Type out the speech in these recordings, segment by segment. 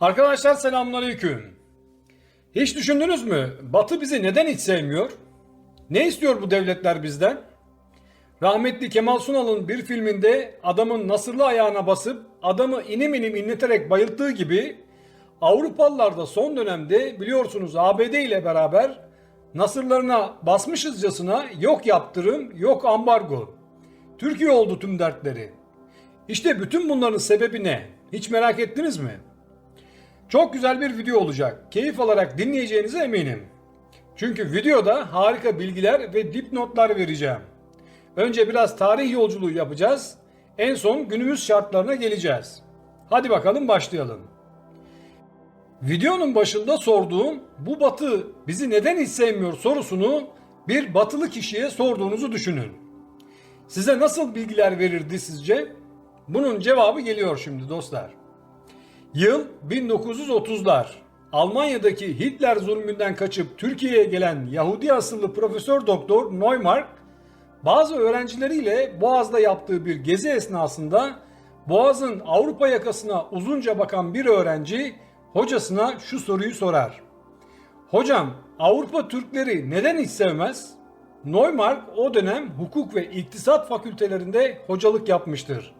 Arkadaşlar selamünaleyküm. Hiç düşündünüz mü? Batı bizi neden hiç sevmiyor? Ne istiyor bu devletler bizden? Rahmetli Kemal Sunal'ın bir filminde adamın nasırlı ayağına basıp adamı inim inim inleterek bayılttığı gibi Avrupalılar da son dönemde biliyorsunuz ABD ile beraber nasırlarına basmışızcasına yok yaptırım yok ambargo. Türkiye oldu tüm dertleri. İşte bütün bunların sebebi ne? Hiç merak ettiniz mi? Çok güzel bir video olacak. Keyif alarak dinleyeceğinize eminim. Çünkü videoda harika bilgiler ve dipnotlar vereceğim. Önce biraz tarih yolculuğu yapacağız. En son günümüz şartlarına geleceğiz. Hadi bakalım başlayalım. Videonun başında sorduğum bu batı bizi neden hiç sevmiyor sorusunu bir batılı kişiye sorduğunuzu düşünün. Size nasıl bilgiler verirdi sizce? Bunun cevabı geliyor şimdi dostlar. Yıl 1930'lar. Almanya'daki Hitler zulmünden kaçıp Türkiye'ye gelen Yahudi asıllı Profesör Doktor Neumark bazı öğrencileriyle Boğaz'da yaptığı bir gezi esnasında Boğaz'ın Avrupa yakasına uzunca bakan bir öğrenci hocasına şu soruyu sorar. Hocam Avrupa Türkleri neden hiç sevmez? Neumark o dönem hukuk ve iktisat fakültelerinde hocalık yapmıştır.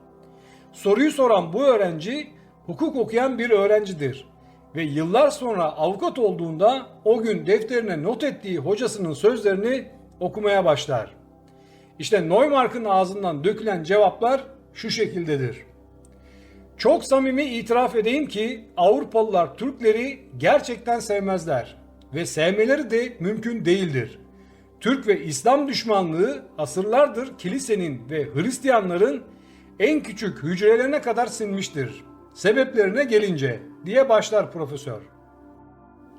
Soruyu soran bu öğrenci hukuk okuyan bir öğrencidir ve yıllar sonra avukat olduğunda o gün defterine not ettiği hocasının sözlerini okumaya başlar. İşte Neumark'ın ağzından dökülen cevaplar şu şekildedir. Çok samimi itiraf edeyim ki Avrupalılar Türkleri gerçekten sevmezler ve sevmeleri de mümkün değildir. Türk ve İslam düşmanlığı asırlardır kilisenin ve Hristiyanların en küçük hücrelerine kadar sinmiştir. Sebeplerine gelince diye başlar profesör.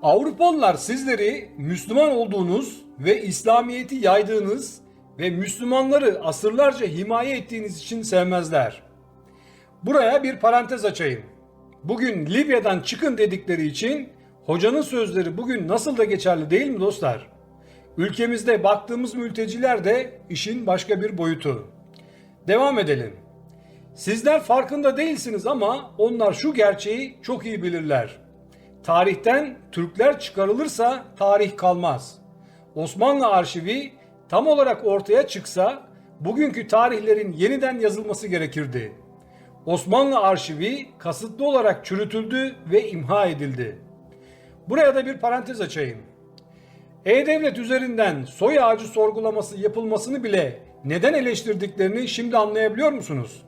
Avrupalılar sizleri Müslüman olduğunuz ve İslamiyeti yaydığınız ve Müslümanları asırlarca himaye ettiğiniz için sevmezler. Buraya bir parantez açayım. Bugün Libya'dan çıkın dedikleri için hocanın sözleri bugün nasıl da geçerli değil mi dostlar? Ülkemizde baktığımız mülteciler de işin başka bir boyutu. Devam edelim. Sizler farkında değilsiniz ama onlar şu gerçeği çok iyi bilirler. Tarihten Türkler çıkarılırsa tarih kalmaz. Osmanlı arşivi tam olarak ortaya çıksa bugünkü tarihlerin yeniden yazılması gerekirdi. Osmanlı arşivi kasıtlı olarak çürütüldü ve imha edildi. Buraya da bir parantez açayım. E-Devlet üzerinden soy ağacı sorgulaması yapılmasını bile neden eleştirdiklerini şimdi anlayabiliyor musunuz?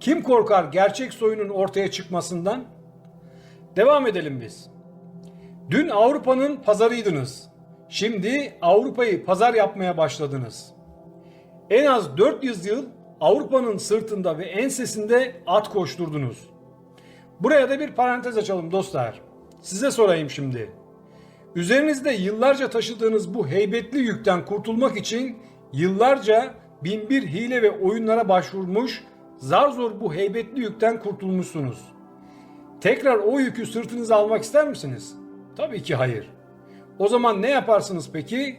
Kim korkar gerçek soyunun ortaya çıkmasından? Devam edelim biz. Dün Avrupa'nın pazarıydınız. Şimdi Avrupa'yı pazar yapmaya başladınız. En az 400 yıl Avrupa'nın sırtında ve ensesinde at koşturdunuz. Buraya da bir parantez açalım dostlar. Size sorayım şimdi. Üzerinizde yıllarca taşıdığınız bu heybetli yükten kurtulmak için yıllarca binbir hile ve oyunlara başvurmuş, zar zor bu heybetli yükten kurtulmuşsunuz. Tekrar o yükü sırtınıza almak ister misiniz? Tabii ki hayır. O zaman ne yaparsınız peki?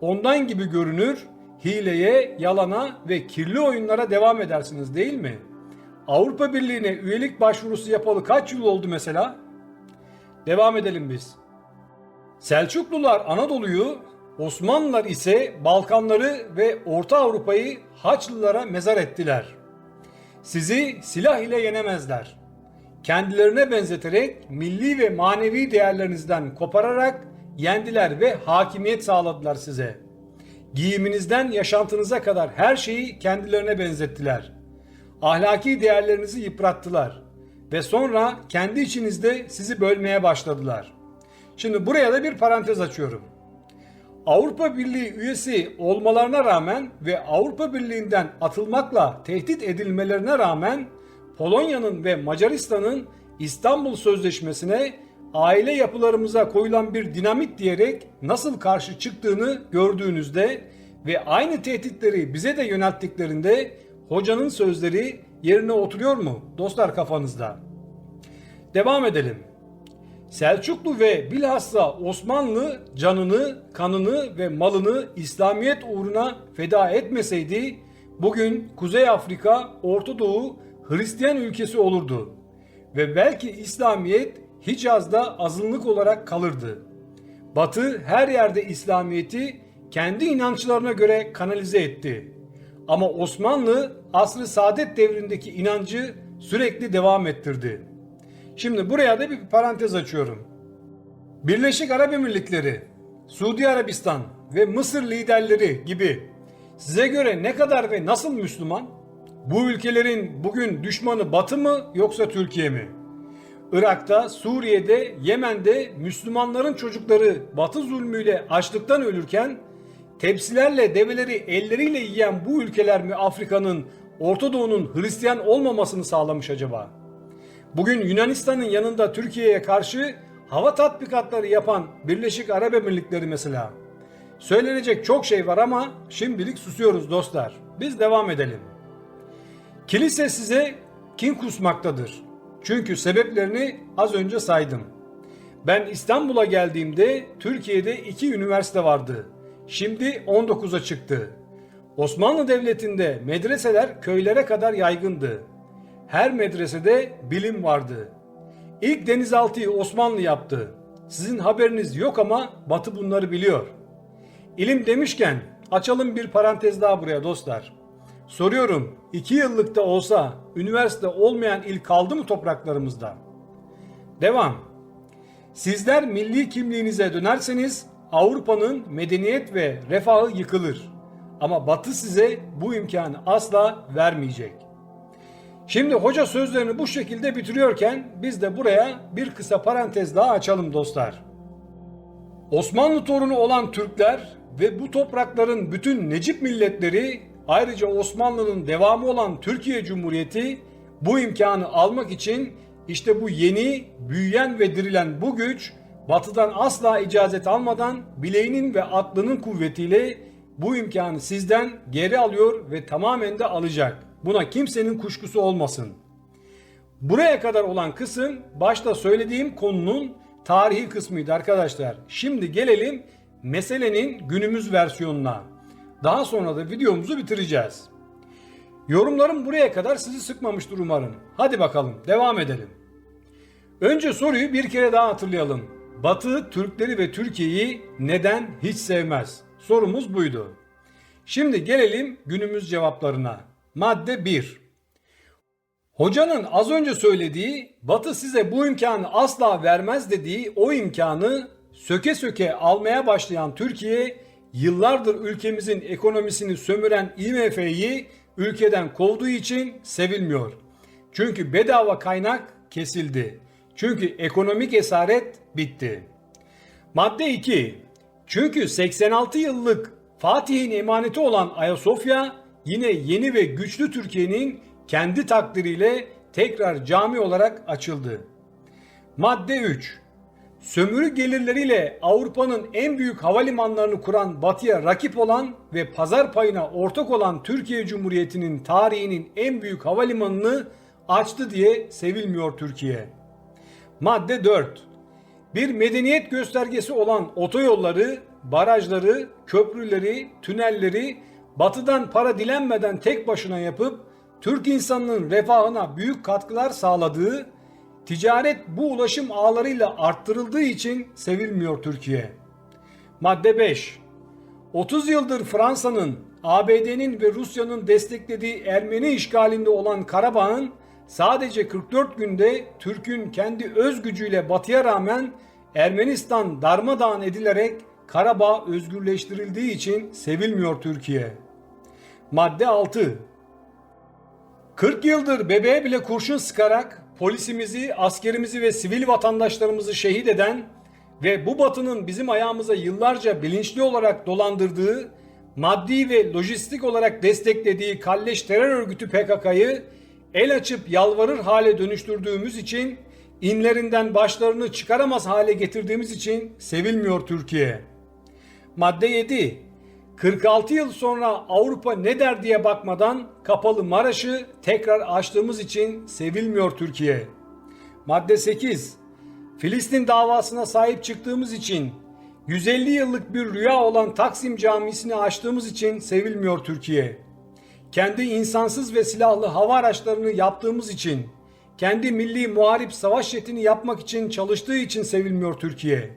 Ondan gibi görünür, hileye, yalana ve kirli oyunlara devam edersiniz değil mi? Avrupa Birliği'ne üyelik başvurusu yapalı kaç yıl oldu mesela? Devam edelim biz. Selçuklular Anadolu'yu, Osmanlılar ise Balkanları ve Orta Avrupa'yı Haçlılara mezar ettiler. Sizi silah ile yenemezler. Kendilerine benzeterek milli ve manevi değerlerinizden kopararak yendiler ve hakimiyet sağladılar size. Giyiminizden yaşantınıza kadar her şeyi kendilerine benzettiler. Ahlaki değerlerinizi yıprattılar ve sonra kendi içinizde sizi bölmeye başladılar. Şimdi buraya da bir parantez açıyorum. Avrupa Birliği üyesi olmalarına rağmen ve Avrupa Birliği'nden atılmakla tehdit edilmelerine rağmen Polonya'nın ve Macaristan'ın İstanbul Sözleşmesi'ne aile yapılarımıza koyulan bir dinamit diyerek nasıl karşı çıktığını gördüğünüzde ve aynı tehditleri bize de yönelttiklerinde hocanın sözleri yerine oturuyor mu dostlar kafanızda? Devam edelim. Selçuklu ve bilhassa Osmanlı canını, kanını ve malını İslamiyet uğruna feda etmeseydi bugün Kuzey Afrika, Orta Doğu Hristiyan ülkesi olurdu. Ve belki İslamiyet Hicaz'da azınlık olarak kalırdı. Batı her yerde İslamiyet'i kendi inançlarına göre kanalize etti. Ama Osmanlı asr-ı saadet devrindeki inancı sürekli devam ettirdi. Şimdi buraya da bir parantez açıyorum. Birleşik Arap Emirlikleri, Suudi Arabistan ve Mısır liderleri gibi size göre ne kadar ve nasıl Müslüman? Bu ülkelerin bugün düşmanı Batı mı yoksa Türkiye mi? Irak'ta, Suriye'de, Yemen'de Müslümanların çocukları Batı zulmüyle açlıktan ölürken tepsilerle develeri elleriyle yiyen bu ülkeler mi Afrika'nın, Orta Doğu'nun Hristiyan olmamasını sağlamış acaba? Bugün Yunanistan'ın yanında Türkiye'ye karşı hava tatbikatları yapan Birleşik Arap Emirlikleri mesela. Söylenecek çok şey var ama şimdilik susuyoruz dostlar. Biz devam edelim. Kilise size kin kusmaktadır. Çünkü sebeplerini az önce saydım. Ben İstanbul'a geldiğimde Türkiye'de iki üniversite vardı. Şimdi 19'a çıktı. Osmanlı Devleti'nde medreseler köylere kadar yaygındı. Her medresede bilim vardı. İlk denizaltıyı Osmanlı yaptı. Sizin haberiniz yok ama Batı bunları biliyor. İlim demişken açalım bir parantez daha buraya dostlar. Soruyorum, iki yıllıkta olsa üniversite olmayan il kaldı mı topraklarımızda? Devam. Sizler milli kimliğinize dönerseniz Avrupa'nın medeniyet ve refahı yıkılır. Ama Batı size bu imkanı asla vermeyecek. Şimdi hoca sözlerini bu şekilde bitiriyorken biz de buraya bir kısa parantez daha açalım dostlar. Osmanlı torunu olan Türkler ve bu toprakların bütün Necip milletleri ayrıca Osmanlı'nın devamı olan Türkiye Cumhuriyeti bu imkanı almak için işte bu yeni, büyüyen ve dirilen bu güç batıdan asla icazet almadan bileğinin ve aklının kuvvetiyle bu imkanı sizden geri alıyor ve tamamen de alacak. Buna kimsenin kuşkusu olmasın. Buraya kadar olan kısım başta söylediğim konunun tarihi kısmıydı arkadaşlar. Şimdi gelelim meselenin günümüz versiyonuna. Daha sonra da videomuzu bitireceğiz. Yorumlarım buraya kadar sizi sıkmamıştır umarım. Hadi bakalım devam edelim. Önce soruyu bir kere daha hatırlayalım. Batı Türkleri ve Türkiye'yi neden hiç sevmez? Sorumuz buydu. Şimdi gelelim günümüz cevaplarına. Madde 1. Hocanın az önce söylediği Batı size bu imkanı asla vermez dediği o imkanı söke söke almaya başlayan Türkiye yıllardır ülkemizin ekonomisini sömüren IMF'yi ülkeden kovduğu için sevilmiyor. Çünkü bedava kaynak kesildi. Çünkü ekonomik esaret bitti. Madde 2. Çünkü 86 yıllık Fatih'in emaneti olan Ayasofya yine yeni ve güçlü Türkiye'nin kendi takdiriyle tekrar cami olarak açıldı. Madde 3. Sömürü gelirleriyle Avrupa'nın en büyük havalimanlarını kuran Batı'ya rakip olan ve pazar payına ortak olan Türkiye Cumhuriyeti'nin tarihinin en büyük havalimanını açtı diye sevilmiyor Türkiye. Madde 4. Bir medeniyet göstergesi olan otoyolları, barajları, köprüleri, tünelleri batıdan para dilenmeden tek başına yapıp Türk insanının refahına büyük katkılar sağladığı, ticaret bu ulaşım ağlarıyla arttırıldığı için sevilmiyor Türkiye. Madde 5. 30 yıldır Fransa'nın, ABD'nin ve Rusya'nın desteklediği Ermeni işgalinde olan Karabağ'ın sadece 44 günde Türk'ün kendi öz gücüyle batıya rağmen Ermenistan darmadağın edilerek Karabağ özgürleştirildiği için sevilmiyor Türkiye. Madde 6. 40 yıldır bebeğe bile kurşun sıkarak polisimizi, askerimizi ve sivil vatandaşlarımızı şehit eden ve bu batının bizim ayağımıza yıllarca bilinçli olarak dolandırdığı, maddi ve lojistik olarak desteklediği kalleş terör örgütü PKK'yı el açıp yalvarır hale dönüştürdüğümüz için, inlerinden başlarını çıkaramaz hale getirdiğimiz için sevilmiyor Türkiye. Madde 7. 46 yıl sonra Avrupa ne der diye bakmadan kapalı Maraş'ı tekrar açtığımız için sevilmiyor Türkiye. Madde 8. Filistin davasına sahip çıktığımız için 150 yıllık bir rüya olan Taksim Camisi'ni açtığımız için sevilmiyor Türkiye. Kendi insansız ve silahlı hava araçlarını yaptığımız için, kendi milli muharip savaş jetini yapmak için çalıştığı için sevilmiyor Türkiye.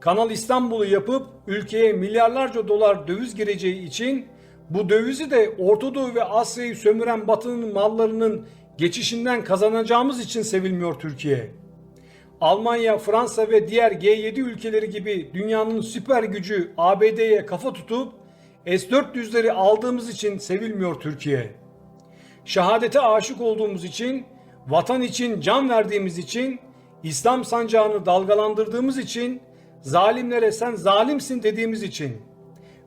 Kanal İstanbul'u yapıp ülkeye milyarlarca dolar döviz gireceği için bu dövizi de Orta Doğu ve Asya'yı sömüren Batı'nın mallarının geçişinden kazanacağımız için sevilmiyor Türkiye. Almanya, Fransa ve diğer G7 ülkeleri gibi dünyanın süper gücü ABD'ye kafa tutup S-400'leri aldığımız için sevilmiyor Türkiye. Şehadete aşık olduğumuz için, vatan için can verdiğimiz için, İslam sancağını dalgalandırdığımız için, zalimlere sen zalimsin dediğimiz için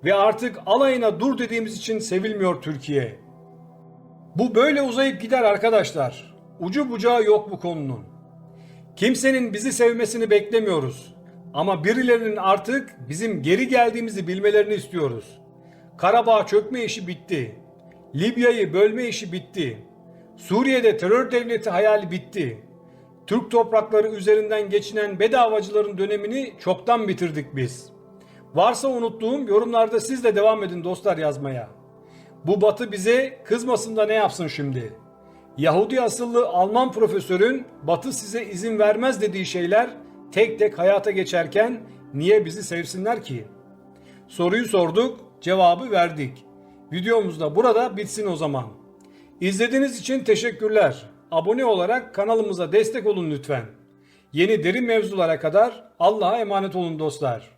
ve artık alayına dur dediğimiz için sevilmiyor Türkiye. Bu böyle uzayıp gider arkadaşlar. Ucu bucağı yok bu konunun. Kimsenin bizi sevmesini beklemiyoruz. Ama birilerinin artık bizim geri geldiğimizi bilmelerini istiyoruz. Karabağ çökme işi bitti. Libya'yı bölme işi bitti. Suriye'de terör devleti hayali bitti. Türk toprakları üzerinden geçinen bedavacıların dönemini çoktan bitirdik biz. Varsa unuttuğum yorumlarda siz de devam edin dostlar yazmaya. Bu batı bize kızmasın da ne yapsın şimdi? Yahudi asıllı Alman profesörün batı size izin vermez dediği şeyler tek tek hayata geçerken niye bizi sevsinler ki? Soruyu sorduk, cevabı verdik. Videomuz da burada bitsin o zaman. İzlediğiniz için teşekkürler. Abone olarak kanalımıza destek olun lütfen. Yeni derin mevzulara kadar Allah'a emanet olun dostlar.